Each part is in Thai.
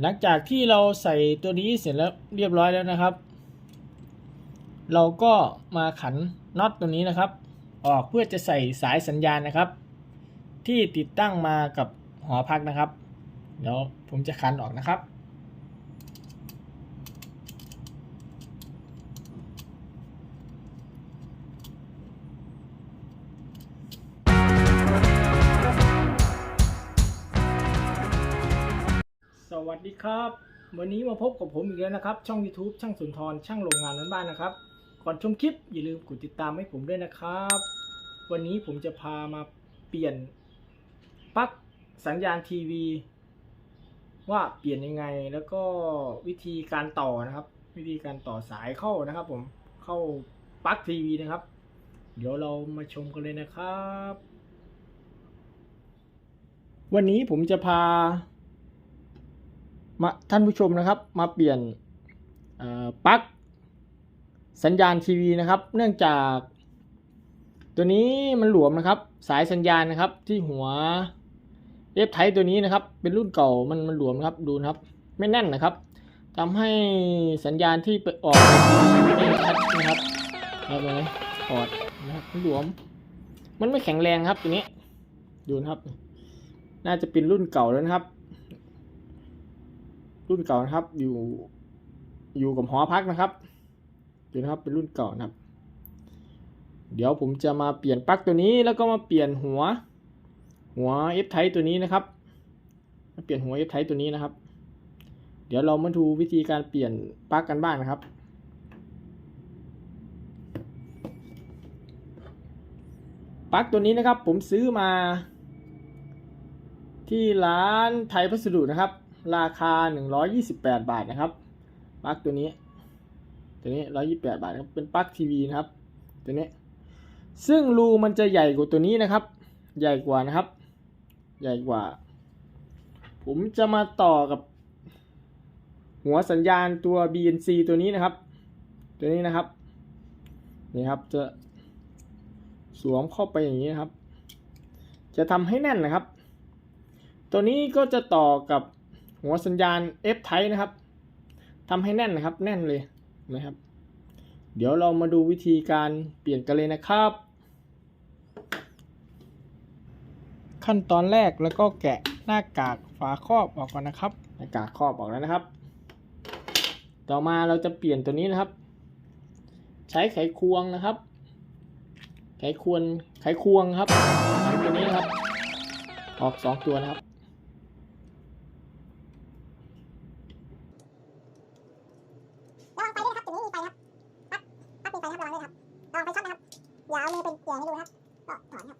หลังจากที่เราใส่ตัวนี้เสร็จแล้วเรียบร้อยแล้วนะครับ เราก็มาขันน็อตตัวนี้นะครับ ออกเพื่อจะใส่สายสัญญาณนะครับ ที่ติดตั้งมากับหอพักนะครับ เดี๋ยวผมจะขันออกนะครับ วัสดีครับ วันนี้มาพบกับผมอีกแล้วนะครับ ช่อง YouTube ช่างสุนทรช่างโรงงานบ้านๆนะครับ ก่อนชมคลิปอย่าลืมกดติดตามให้ผมด้วยนะครับ วันนี้ผมจะพามาเปลี่ยนปลั๊กสัญญาณทีวี ว่าเปลี่ยนยังไงแล้วก็วิธีการต่อนะครับ วิธีการต่อสายเข้านะครับ ผมเข้าปลั๊กทีวีนะครับ เดี๋ยวเรามาชมกันเลยนะครับ วันนี้ผมจะพา มาท่านผู้ชมนะครับมาเปลี่ยนปลั๊กสัญญาณทีวีนะครับ เนื่องจากตัวนี้มันหลวมนะครับ สายสัญญาณนะครับที่หัวเอฟไทตัวนี้นะครับ เป็นรุ่นเก่ามันมันหลวมครับดูนะครับ ไม่แน่นนะครับทำให้สัญญาณที่ไปออกไม่ชัดนะครับเอาไปออดนะครับหลวม มันไม่แข็งแรงครับตัวนี้ดูนะครับ น่าจะเป็นรุ่นเก่าแล้วนะครับ รุ่นเก่านะครับ อยู่ อยู่กับหอพักนะครับดูนะครับเป็นรุ่นเก่านะครับ เดี๋ยวผมจะมาเปลี่ยนปลั๊กตัวนี้แล้วก็มาเปลี่ยนหัว หัว F type ตัวนี้นะครับมาเปลี่ยนหัว F type ตัวนี้นะครับ เดี๋ยวเรามาดูวิธีการเปลี่ยนปลั๊กกันบ้างนะครับปลั๊กตัวนี้นะครับผมซื้อมา ที่ร้านไทยพัสดุนะครับ ราคา 128 บาทนะครับปลั๊กตัวนี้ ตัวนี้ 128 บาทครับเป็นปลั๊กทีวีนะครับ ตัวนี้ ซึ่งรูมันจะใหญ่กว่าตัวนี้นะครับ ใหญ่กว่านะครับ ใหญ่กว่า ผมจะมาต่อกับ หัวสัญญาณตัว BNC ตัวนี้นะครับ ตัวนี้นะครับ นี่ครับจะสวมเข้าไปอย่างนี้นะครับ จะทำให้แน่นนะครับ ตัวนี้ก็จะต่อกับ หัวสัญญาณ F type นะครับทำให้แน่นนะครับ แน่นเลยนะครับ เดี๋ยวเรามาดูวิธีการเปลี่ยนกันเลยนะครับ ขั้นตอนแรกแล้วก็แกะหน้ากากฝาครอบออกก่อนนะครับหน้ากากครอบออกแล้วนะครับ ต่อมาเราจะเปลี่ยนตัวนี้นะครับ ใช้ไขควงนะครับ ไขควงไขควงครับไขตัวนี้นะครับ ออกสองตัวนะครับ ระวังไฟด้วยนะครับจุดนี้มีไฟนะครับปั๊บ ปั๊บมีไฟนะครับระวังด้วยครับระวังไฟช็อตนะครับอย่าเอามือเป็นเกี่ยให้ดูครับก็ถอนครับ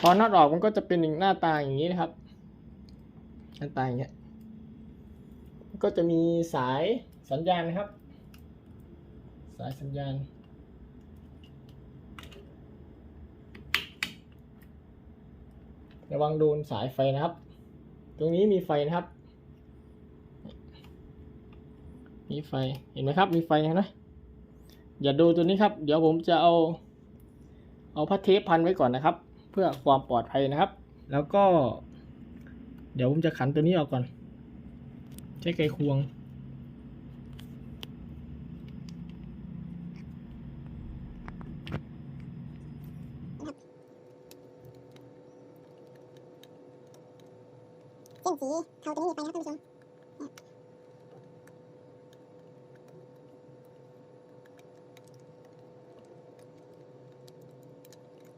พอน็อตออกมันก็จะเป็นหน้าตาอย่างนี้นะครับ หน้าตาอย่างเงี้ยก็จะมีสายสัญญาณนะครับ สายสัญญาณ ระวังโดนสายไฟนะครับ ตรงนี้มีไฟนะครับ มีไฟ เห็นไหมครับ มีไฟนไหมอย่าดูตัวนี้ครับ เดี๋ยวผมจะเอา เอาพัดเทปพันไว้ก่อนนะครับ เพื่อความปลอดภัยนะครับ แล้วก็ เดี๋ยวผมจะขันตัวนี้ออกก่อน ใช้ไขควง เส้นสีเทาตัวนี้ไฟนะครับท่านผู้ชม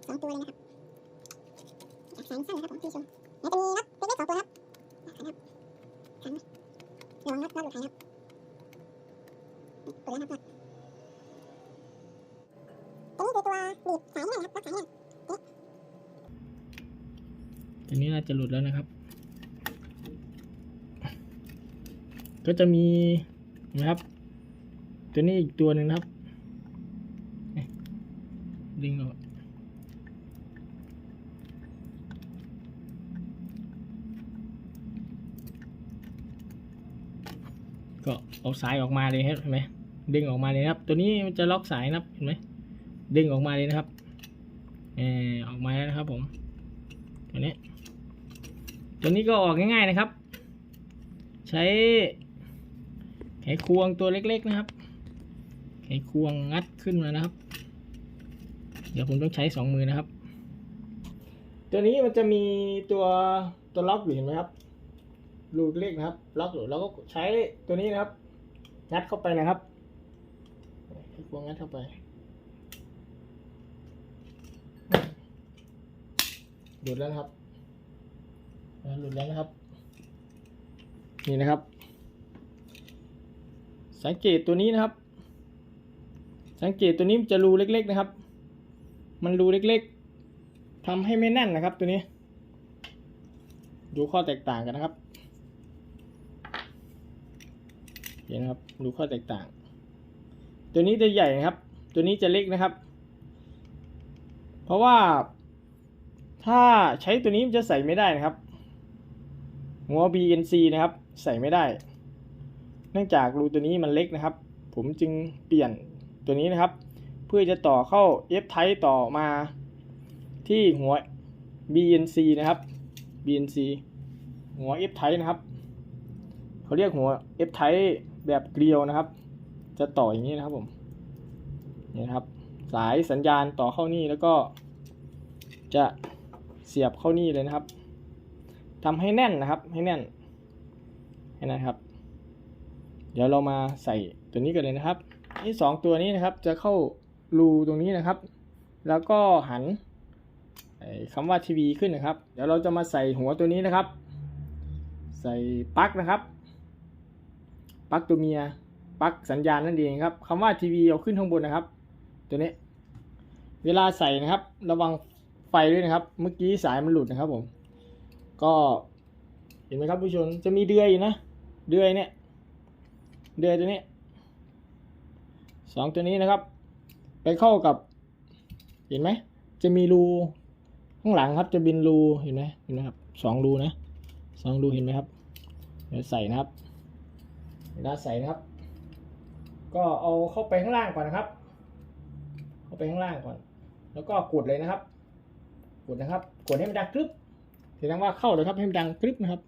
สองตัวเลยนะครับแสงสั้นนะครับผมท่านผู้ชมแล้วจะมีน็อตเล็กๆสองตัวครับขันครับขันระวังน็อตน็อตหลุดหายนครับตัวนี้ครับน็อตตัวนี้คือตัวบีบสายนี่นะครับน็อตสายนี่ตัวนี้น่าจะหลุดแล้วนะครับ ก็จะมีนะครับ ตัวนี้อีกตัวหนึ่งนะครับดึงออกก็เอาสายออกมาเลยครับเห็นไหมดึงออกมาเลยครับ ตัวนี้มันจะล็อกสายนะครับเห็นไหมดึงออกมาเลยนะครับเออออกมาแล้วนะครับ ผมตัวนี้ตัวนี้ก็ออกง่าย ๆนะครับ ใช้ ไขควงตัวเล็กๆนะครับ ไขควงงัดขึ้นมานะครับ เดี๋ยวผมต้องใช้สองมือนะครับ ตัวนี้มันจะมีตัวตัวล็อกอยู่เห็นไหมครับรูเล็กนะครับ ล็อกอยู่แล้วก็ใช้ตัวนี้นะครับ งัดเข้าไปนะครับไขควงงัดเข้าไปหลุดแล้วครับหลุดแล้วนะครับ นี่นะครับ สังเกตตัวนี้นะครับ สังเกตตัวนี้มันจะรูเล็ก ๆนะครับ มันรูเล็กๆทำให้ไม่แน่นนะครับตัวนี้ ดูข้อแตกต่างกันนะครับ เห็นครับ ดูข้อแตกต่าง ตัวนี้จะใหญ่นะครับ ตัวนี้จะเล็กนะครับ เพราะว่าถ้าใช้ตัวนี้มันจะใส่ไม่ได้นะครับหัว BNC นะครับ ใส่ไม่ได้ นื่องจากรูตัวนี้มันเล็กนะครับ ผมจึงเปลี่ยนตัวนี้นะครับ เพื่อจะต่อเข้า F Type ต่อมาที่หัว BNC นะครับ BNC หัว F Type นะครับเขาเรียกหัว F Type แบบเกลียวนะครับ จะต่ออย่างนี้นะครับผมนี่นะครับ สายสัญญาณต่อเข้านี่แล้วก็จะเสียบเข้านี่เลยนะครับทำให้แน่นนะครับให้แน่นให้น่นครับ เดี๋ยวเรามาใส่ตัวนี้กันเลยนะครับนี่สองตัวนี้นะครับจะเข้ารูตรงนี้นะครับ แล้วก็หันคำว่าทีวีขึ้นนะครับ เดี๋ยวเราจะมาใส่หัวตัวนี้นะครับ ใส่ปลั๊กนะครับปลั๊กตัวเมียปลั๊กสัญญาณนั่นเองครับคำว่าทีวีเอาขึ้นข้างบนนะครับ ตัวนี้ เวลาใส่นะครับ ระวังไฟด้วยนะครับ เมื่อกี้สายมันหลุดนะครับผม ก็เห็นไหมครับผู้ชมจะมีเดือยอนะ เดือยเนี่ย เดือยตัวนี้สองตัวนี้นะครับ ไปเข้ากับเห็นไหม จะมีรูข้างหลังครับ จะบินรูเห็นไหมเห็นไหมครับสองรูนะสองรูเห็นไหมครับเดี๋ยวใส่นะครับเวลาใส่นะครับ ก็เอาเข้าไปข้างล่างก่อนนะครับ เข้าไปข้างล่างก่อน แล้วก็กดเลยนะครับ กดนะครับ กดให้มันดังกรึบแสดงว่าเข้าแล้วครับให้มันดังกรึบนะครับ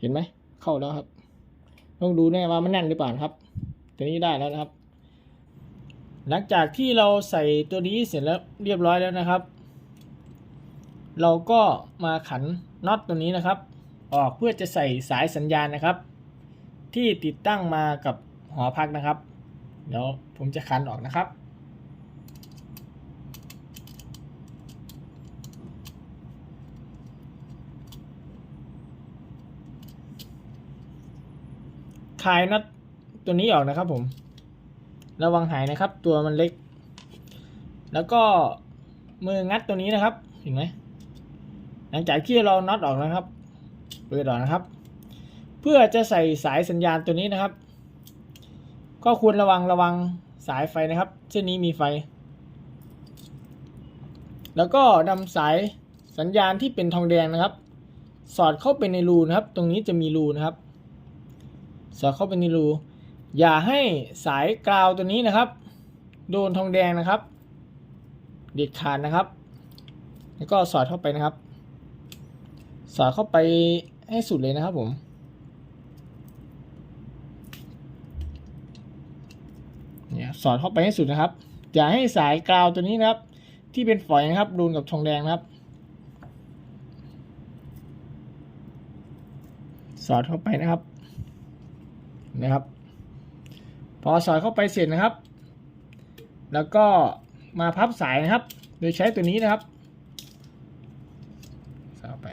เห็นไหมเข้าแล้วครับ ต้องดูแน่ว่ามันแน่นหรือเปล่านะครับตัวนี้ได้แล้วนะครับ หลังจากที่เราใส่ตัวนี้เสร็จแล้วเรียบร้อยแล้วนะครับ เราก็มาขันน็อตตัวนี้นะครับ ออกเพื่อจะใส่สายสัญญาณนะครับ ที่ติดตั้งมากับหอพักนะครับ เดี๋ยวผมจะขันออกนะครับ คลายน็อตตัวนี้ออกนะครับ ผม ระวังหายนะครับ ตัวมันเล็ก แล้วก็มืองัดตัวนี้นะครับเห็นไหมหลังจากที่เราน็อตออกนะครับเปิดออกนะครับ เพื่อจะใส่สายสัญญาณตัวนี้นะครับ ก็ควรระวังระวังสายไฟนะครับ เช่นนี้มีไฟ แล้วก็นำสายสัญญาณที่เป็นทองแดงนะครับ สอดเข้าไปในรูนะครับ ตรงนี้จะมีรูนะครับ สอดเข้าไปในรู อย่าให้สายกราวตัวนี้นะครับ โดนทองแดงนะครับ เด็ดขาดนะครับ แล้วก็สอดเข้าไปนะครับ สอดเข้าไปให้สุดเลยนะครับผมเนี่ยสอดเข้าไปให้สุดนะครับ อย่าให้สายกราวตัวนี้นะครับ ที่เป็นฝอยนะครับโดนกับทองแดงนะครับ สอดเข้าไปนะครับ นะครับ พอสอดเข้าไปเสร็จนะครับ แล้วก็มาพับสายนะครับ โดยใช้ตัวนี้นะครับสอดเข้าไป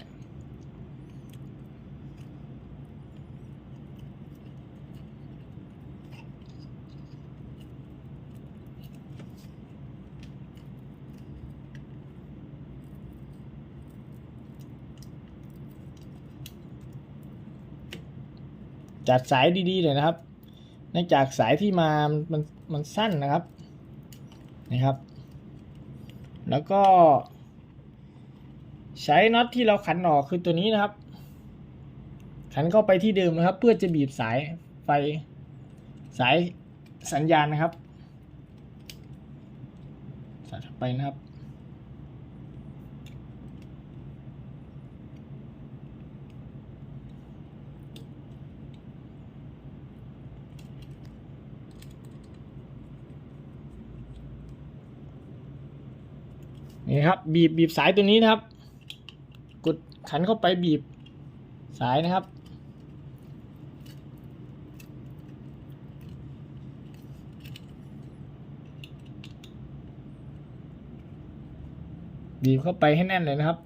จัดสายดีๆเลยนะครับเนื่องจากสายที่มามันมันสั้นนะครับนะครับ แล้วก็ ใช้น็อตที่เราขันออกคือตัวนี้นะครับ ขันเข้าไปที่เดิมนะครับ เพื่อจะบีบสายไฟสายสัญญาณนะครับใส่เข้าไปนะครับ นี่ครับ บีบบีบสายตัวนี้นะครับ กดขันเข้าไปบีบสายนะครับ บีบเข้าไปให้แน่นเลยนะครับ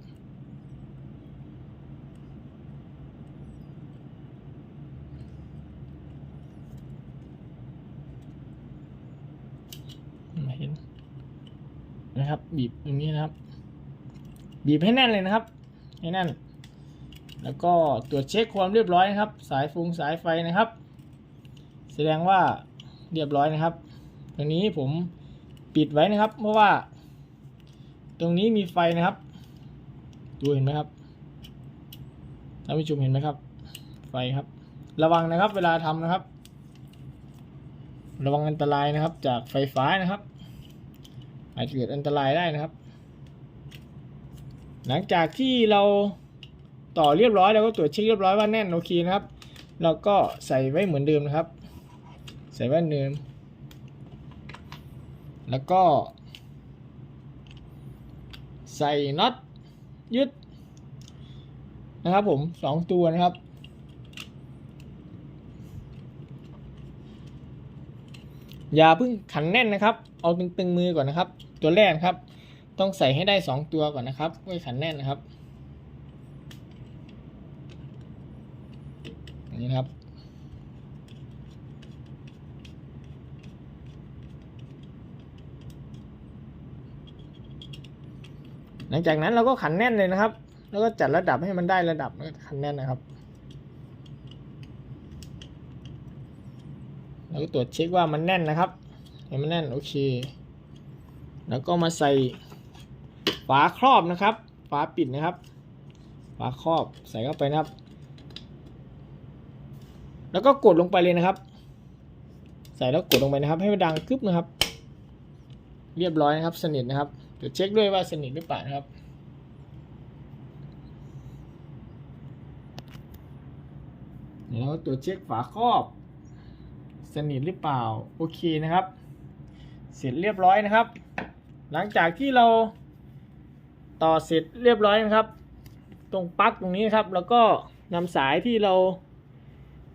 ไม่เห็น นะครับ บีบตรงนี้นะครับ บีบให้แน่นเลยนะครับให้แน่น แล้วก็ตรวจเช็คความเรียบร้อยนะครับ สายฟงสายไฟนะครับ แสดงว่าเรียบร้อยนะครับ ตรงนี้ผมปิดไว้นะครับ เพราะว่า ตรงนี้มีไฟนะครับ ดูเห็นไหมครับท่านผู้ชมเห็นไหมครับ ไฟครับ ระวังนะครับ เวลาทำนะครับ ระวังอันตรายนะครับ จากไฟฟ้านะครับ อาจเกิดอันตรายได้นะครับ หลังจากที่เราต่อเรียบร้อยแล้วก็ตรวจเช็คเรียบร้อยว่าแน่นโอเคนะครับเราก็ใส่ไว้เหมือนเดิมนะครับ ใส่ไว้เหมือนเดิม แล้วก็ ใส่น็อตยึดนะครับผมสองตัวนะครับ อย่าเพิ่งขันแน่นนะครับ เอาตึงๆมือก่อนนะครับ ตัวแรกครับ ต้องใส่ให้ได้สองตัวก่อนนะครับไว้ขันแน่นนะครับอันนี้ครับ หลังจากนั้นเราก็ขันแน่นเลยนะครับ แล้วก็จัดระดับให้มันได้ระดับแล้วก็ขันแน่นนะครับแล้วก็ตรวจเช็คว่ามันแน่นนะครับ เห็นมันแน่นโอเค แล้วก็มาใส่ฝาครอบนะครับ ฝาปิดนะครับ ฝาครอบใส่เข้าไปนะครับ แล้วก็กดลงไปเลยนะครับ ใส่แล้วกดลงไปนะครับ ให้มันดังกึบนะครับ เรียบร้อยนะครับ สนิทนะครับเดี๋ยวเช็คด้วยว่าสนิทหรือเปล่านะครับเดี๋ยวตรวเช็คฝาครอบ สนิทหรือเปล่า โอเคนะครับ เสร็จเรียบร้อยนะครับ หลังจากที่เราต่อเสร็จเรียบร้อยนะครับ ตรงปลั๊กตรงนี้นครับ แล้วก็นำสายที่เรา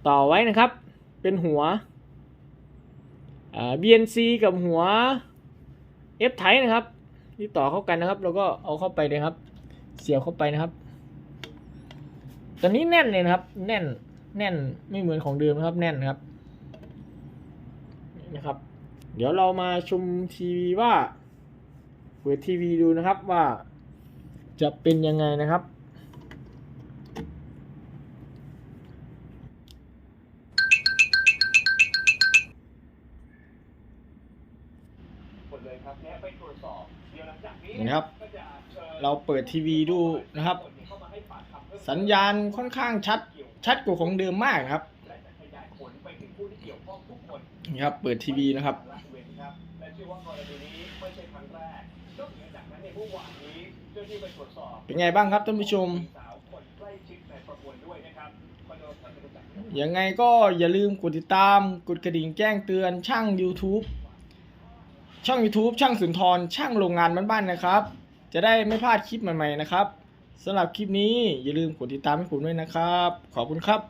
ต่อไว้นะครับ เป็นหัวอ่า BNC กับหัว F type นะครับ ที่ต่อเข้ากันนะครับเราก็เอาเข้าไปเลยครับ เสียบเข้าไปนะครับตอนนี้แน่นเลยนะครับ แน่นแน่นไม่เหมือนของเดิมนะครับ แน่นนะครับนะครับ เดี๋ยวเรามาชมทีวีว่า เปิดทีวีดูนะครับว่า จะเป็นยังไงนะครับหมดเลยครับและไปตรวจสอบเดี๋ยวหลังจากนี้นะครับก็จะเชิญเราเปิดทีวีดูนะครับเข้ามาให้ปากคำเพิ่มเติมสัญญาณค่อนข้างชัด ชัดกว่าของเดิมมากครับและจะขยายผลไปถึงผู้ที่เกี่ยวข้องทุกคนนี่ครับ เปิดทีวีนะครับละเว้นครับ และเชื่อว่ากรณีนี้ไม่ใช่ครั้งแรกนอกเหนือจากนั้นในเมื่อวานนี้เจ้าหน้าที่ไปตรวจสอบเป็นไงบ้างครับท่านผู้ชม สาวคนใกล้ชิดในประมวลด้วยนะครับคอนโดสันติจักรยังไงก็อย่าลืมกดติดตาม กดกระดิ่งแจ้งเตือนช่าง YouTube ช่อง YouTube ช่างสุนทรช่างโรงงานบ้านๆนะครับ จะได้ไม่พลาดคลิปใหม่ๆนะครับสำหรับคลิปนี้อย่าลืมกดติดตามให้ผมด้วยนะครับ ขอบคุณครับ